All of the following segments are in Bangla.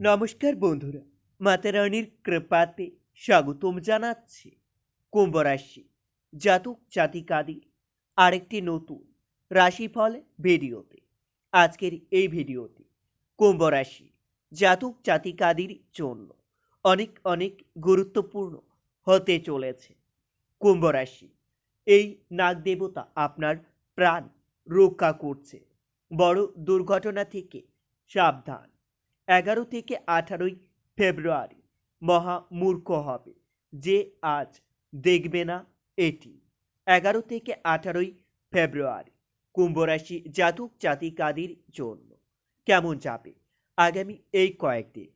নমস্কার বন্ধুরা মাতারানীর কৃপাতে স্বাগতম জানাচ্ছি কুম্ভ রাশি জাতক জাতিকাদের আরেকটি নতুন রাশিফল ভিডিওতে। আজকের এই ভিডিওতে কুম্ভ রাশি জাতক জাতিকাদের জন্য অনেক অনেক গুরুত্বপূর্ণ হতে চলেছে। কুম্ভ রাশি এই নাগ দেবতা আপনার প্রাণ রক্ষা করছে। বড় দুর্ঘটনা থেকে সাবধান। এগারো থেকে আঠারোই ফেব্রুয়ারি মহা মূর্খ হবে, যে আজ দেখবে না এটি। এগারো থেকে আঠারোই ফেব্রুয়ারি, কুম্ভ রাশি জাতক জাতিকাদের জন্য কেমন যাবে? আগামী এই কয়েকদিন,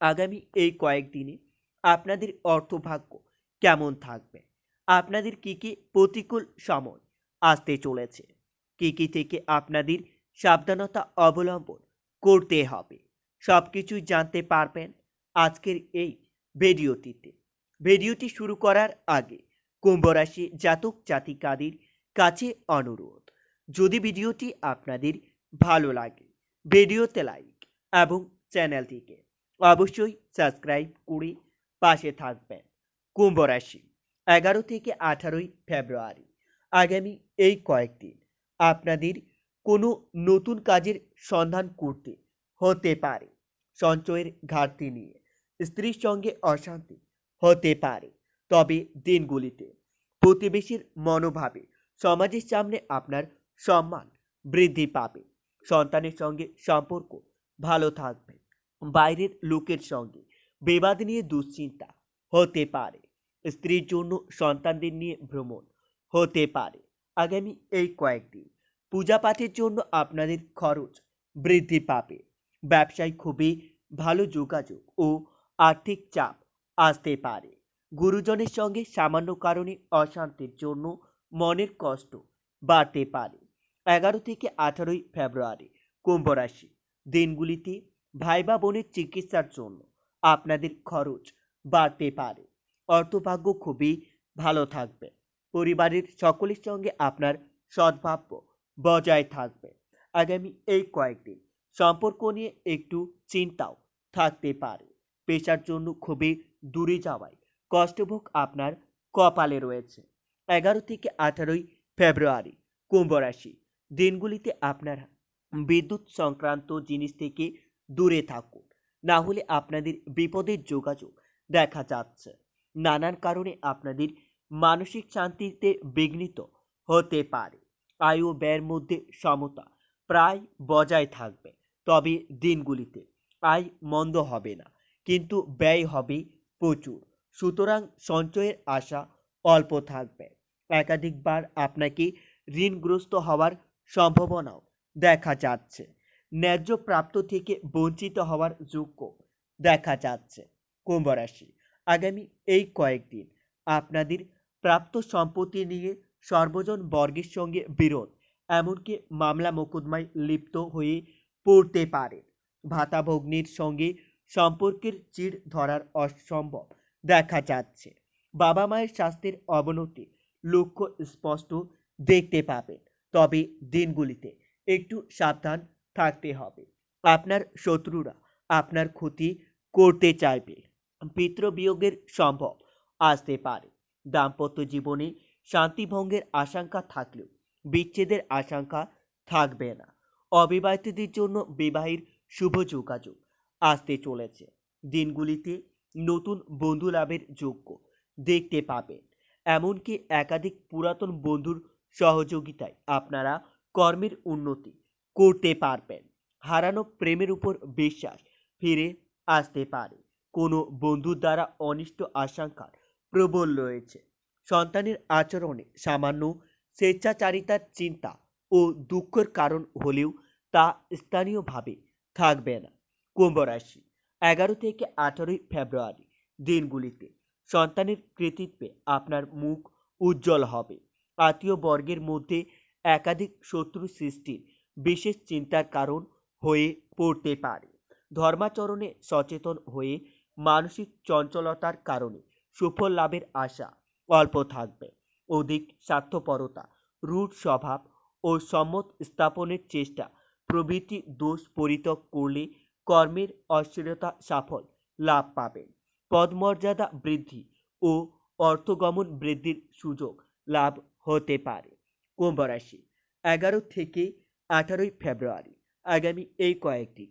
আগামী এই কয়েকদিনে আপনাদের অর্থভাগ্য কেমন থাকবে? আপনাদের কী কী প্রতিকূল সময় আসতে চলেছে? কী কী থেকে আপনাদের সাবধানতা অবলম্বন করতে হবে? সব কিছুই জানতে পারবেন আজকের এই ভিডিওটিতে। ভিডিওটি শুরু করার আগে কুম্ভ রাশি জাতক জাতিকাদের কাছে অনুরোধ, যদি ভিডিওটি আপনাদের ভালো লাগে, ভিডিওতে লাইক এবং চ্যানেলটিকে অবশ্যই সাবস্ক্রাইব করে পাশে থাকবেন। কুম্ভ রাশি এগারো থেকে আঠারোই ফেব্রুয়ারি, আগামী এই কয়েকদিন আপনাদের কোনো নতুন কাজের সন্ধান করতে হতে পারে। সঞ্চয়ের ঘাটতি নিয়ে। স্ত্রীর সঙ্গে অশান্তি হতে পারে। তবে দিনগুলিতে প্রতিবেশীর মনোভাবে সমাজের সামনে আপনার সম্মান বৃদ্ধি পাবে। সন্তানের সঙ্গে সম্পর্ক ভালো থাকবে। বাইরের লোকের সঙ্গে বিবাদ নিয়ে দুশ্চিন্তা হতে পারে। স্ত্রীর জন্য সন্তানদের নিয়ে ভ্রমণ হতে পারে। আগামী এই কয়েকদিন পূজা পাঠের জন্য আপনাদের খরচ বৃদ্ধি পাবে। ব্যবসায় খুবই ভালো যোগাযোগ ও আর্থিক চাপ আসতে পারে। গুরুজনের সঙ্গে সামান্য কারণে অশান্তির জন্য মনের কষ্ট বাড়তে পারে। এগারো থেকে আঠারোই ফেব্রুয়ারি কুম্ভ রাশি দিনগুলিতে ভাই বা বোনের চিকিৎসার জন্য আপনাদের খরচ বাড়তে পারে। অর্থভাগ্য খুবই ভালো থাকবে। পরিবারের সকলের সঙ্গে আপনার সদ্ভাব্য বজায় থাকবে। আগামী এই কয়েকদিন সম্পর্ক নিয়ে একটু চিন্তাও থাকতে পারে। পেশার জন্য খুবই দূরে যাওয়ায় কষ্টভোগ আপনার কপালে রয়েছে। এগারো থেকে আঠারোই ফেব্রুয়ারি, কুম্ভ রাশি। দিনগুলিতে আপনারা বিদ্যুৎ সংক্রান্ত জিনিস থেকে দূরে থাকুন। না হলে আপনাদের বিপদের যোগাযোগ দেখা যাচ্ছে। নানান কারণে আপনাদের মানসিক শান্তিতে বিঘ্নিত হতে পারে। আয়ু ব্যয়ের মধ্যে সমতা প্রায় বজায় থাকবে। তবে দিনগুলিতে। আয় মন্দ হবে না, কিন্তু ব্যয় হবে প্রচুর। সুতরাং সঞ্চয়ের আশা অল্প থাকবে। একাধিকবার আপনাকে ঋণগ্রস্ত হওয়ার সম্ভাবনাও দেখা যাচ্ছে। ন্যায্য প্রাপ্ত থেকে বঞ্চিত হওয়ার যোগ্য দেখা যাচ্ছে কুম্ভ রাশি। আগামী এই কয়েকদিন আপনাদের প্রাপ্ত সম্পত্তি নিয়ে সর্বজন বর্গের সঙ্গে বিরোধ, এমনকি মামলা মোকদ্দমায় লিপ্ত হয়ে পড়তে পারে। ভাতাভগ্নির সঙ্গে সম্পর্কের চিড় ধরার অসম্ভব দেখা যাচ্ছে। বাবা মায়ের স্বাস্থ্যের অবনতি লক্ষ্য স্পষ্ট দেখতে পাবেন তবে দিনগুলিতে একটু সাবধান থাকতে হবে। আপনার শত্রুরা আপনার ক্ষতি করতে চাইবে। পিতৃবিয়োগের সম্ভব আসতে পারে। দাম্পত্য জীবনে শান্তিভঙ্গের আশঙ্কা থাকলেও বিচ্ছেদের আশঙ্কা থাকবে না। অবিবাহিতদের জন্য বিবাহের শুভ যোগাযোগ আসতে চলেছে। দিনগুলিতে নতুন বন্ধু লাভের যোগ্য দেখতে পাবেন। এমনকি একাধিক পুরাতন বন্ধুর সহযোগিতায় আপনারা কর্মের উন্নতি করতে পারবেন। হারানো প্রেমের উপর বিশ্বাস ফিরে আসতে পারে। কোনো বন্ধুর দ্বারা অনিষ্ট আশঙ্কার প্রবল রয়েছে। সন্তানের আচরণে সামান্য স্বেচ্ছাচারিতার চিন্তা ও দুঃখের কারণ হলেও তা স্থানীয়ভাবে থাকবে না। কুম্ভ রাশি, এগারো থেকে আঠারোই ফেব্রুয়ারি দিনগুলিতে সন্তানের কৃতিত্বে আপনার মুখ উজ্জ্বল হবে। আত্মীয় বর্গের মধ্যে একাধিক শত্রু সৃষ্টির বিশেষ চিন্তার কারণ হয়ে পড়তে পারে। ধর্মাচরণে সচেতন হয়ে মানসিক চঞ্চলতার কারণে সুফল লাভের আশা অল্প থাকবে। অধিক স্বার্থপরতা, রূঢ় স্বভাব ও সম্মত স্থাপনের চেষ্টা প্রভৃতি দোষ পরিত্যাগ করলে কর্মের অস্থিরতা সাফল লাভ পাবেন। পদমর্যাদা বৃদ্ধি ও অর্থগমন বৃদ্ধির সুযোগ লাভ হতে পারে। কুম্ভ রাশি, এগারো থেকে আঠারোই ফেব্রুয়ারি, আগামী এই কয়েকদিন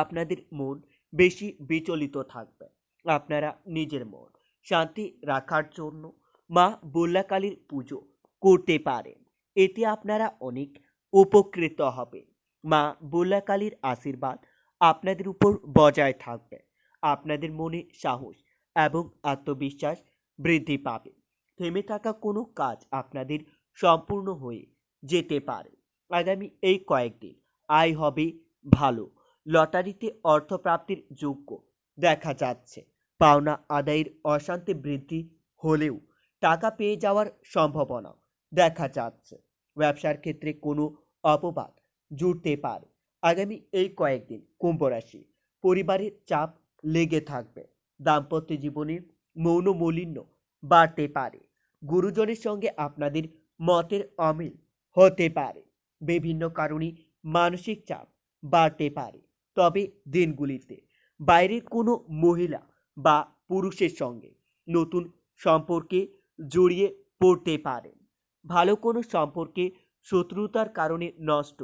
আপনাদের মন বেশি বিচলিত থাকবে। আপনারা নিজের মন শান্তি রাখার জন্য মা বুল্লাকালীর পুজো করতে পারেন। এতে আপনারা অনেক উপকৃত হবেন। মা বুল্লাকালীর আশীর্বাদ আপনাদের উপর বজায় থাকবে। আপনাদের মনে সাহস এবং আত্মবিশ্বাস বৃদ্ধি পাবে। থেমে থাকা কোনো কাজ আপনাদের সম্পূর্ণ হয়ে যেতে পারে। আগামী এই কয়েকদিন আয় হবে ভালো। লটারিতে অর্থপ্রাপ্তির যোগ্য দেখা যাচ্ছে। পাওনা আদায়ের অশান্তি বৃদ্ধি হলেও টাকা পেয়ে যাওয়ার সম্ভাবনা দেখা যাচ্ছে। ব্যবসার ক্ষেত্রে কোনো অপবাদ জুড়তে পারে। আগামী এই কয়েকদিন কুম্ভ রাশি পরিবারের চাপ লেগে থাকবে। দাম্পত্য জীবনে মৌন মলিন্য বাড়তে পারে। গুরুজনের সঙ্গে আপনাদের মতের অমিল হতে পারে। বিভিন্ন কারণে মানসিক চাপ বাড়তে পারে। তবে দিনগুলিতে বাইরের কোনো মহিলা বা পুরুষের সঙ্গে নতুন সম্পর্কে জড়িয়ে পড়তে পারেন। ভালো কোনো সম্পর্কে শত্রুতার কারণে নষ্ট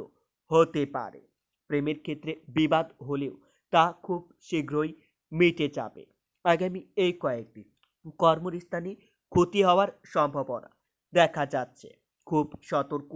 হতে পারে। প্রেমের ক্ষেত্রে বিবাদ হলেও তা খুব শীঘ্রই মিটে যাবে। আগামী এই কয়েকদিন কর্মস্থানে ক্ষতি হওয়ার সম্ভাবনা দেখা যাচ্ছে। খুব সতর্ক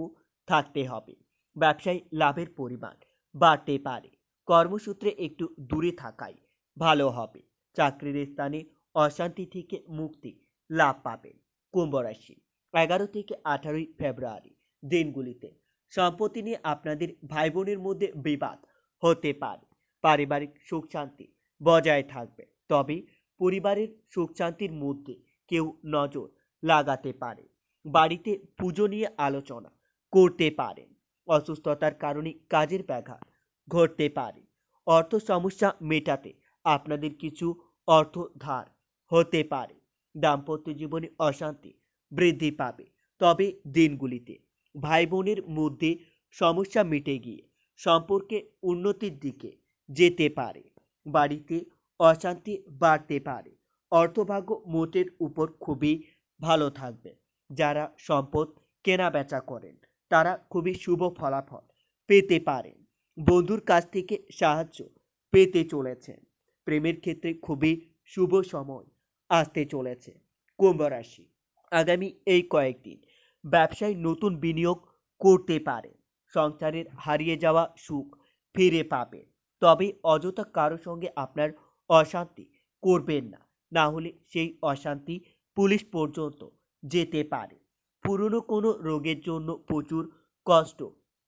থাকতে হবে। ব্যবসায় লাভের পরিমাণ বাড়তে পারে। কর্মসূত্রে একটু দূরে থাকাই ভালো হবে। চাকরির স্থানে অশান্তি থেকে মুক্তি লাভ পাবেন। কুম্ভ রাশি এগারো থেকে আঠারোই ফেব্রুয়ারি দিনগুলিতে সম্পত্তি নিয়ে আপনাদের ভাই বোনের মধ্যে বিবাদ হতে পারে। পারিবারিক সুখ শান্তি বজায় থাকবে, তবে পরিবারের সুখ শান্তির মধ্যে কেউ নজর লাগাতে পারে। বাড়িতে পুজো নিয়ে আলোচনা করতে পারেন। অসুস্থতার কারণে কাজের ব্যাঘাত ঘটতে পারে। অর্থ সমস্যা মেটাতে আপনাদের কিছু অর্থ ধার হতে পারে। দাম্পত্য জীবনে অশান্তি বৃদ্ধি পাবে, তবে দিনগুলিতে ভাই বোনের মধ্যে সমস্যা মিটে গিয়ে সম্পর্কে উন্নতির দিকে যেতে পারে, বাড়িতে অশান্তি বাড়তে পারে, অর্থভাগ্য মোটের উপর খুবই ভালো থাকবে। যারা সম্পদ কেনা বেচা করেন, তারা খুবই শুভ ফলাফল পেতে পারেন। বন্ধুর কাছ থেকে সাহায্য পেতে চলেছেন। প্রেমের ক্ষেত্রে খুবই শুভ সময় আসতে চলেছে। কুম্ভ রাশি। আগামী এই কয়েকদিন ব্যবসায় নতুন বিনিয়োগ করতে পারে। সংসারের হারিয়ে যাওয়া সুখ ফিরে পাবে। তবে অযথা কারও সঙ্গে আপনার অশান্তি করবেন না। না হলে সেই অশান্তি পুলিশ পর্যন্ত যেতে পারে। পুরনো কোনো রোগের জন্য প্রচুর কষ্ট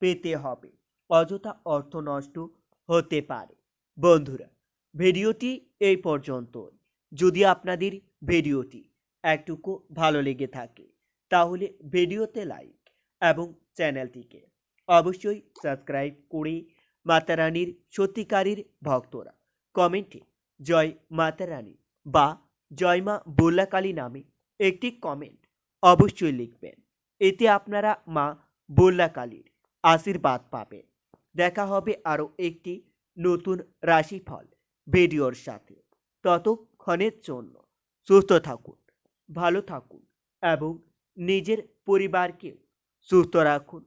পেতে হবে। অযথা অর্থ নষ্ট হতে পারে। বন্ধুরা, ভিডিওটি এই পর্যন্ত যদি আপনাদের ভিডিওটি একটুকু ভালো লেগে থাকে তাহলে ভিডিওতে লাইক এবং চ্যানেলটিকে অবশ্যই সাবস্ক্রাইব করে মাতারানির সত্যিকারীর ভক্তরা। কমেন্টে জয় মাতারানী বা জয় মা বল্লাকালী নামে একটি কমেন্ট অবশ্যই লিখবেন। এতে আপনারা মা বল্লাকালীর আশীর্বাদ পাবেন। দেখা হবে আরও একটি নতুন রাশিফল ভিডিওর সাথে। ততক্ষণের জন্য সুস্থ থাকুন, ভালো থাকুন এবং নিজের পরিবারকে সুস্থ রাখুন।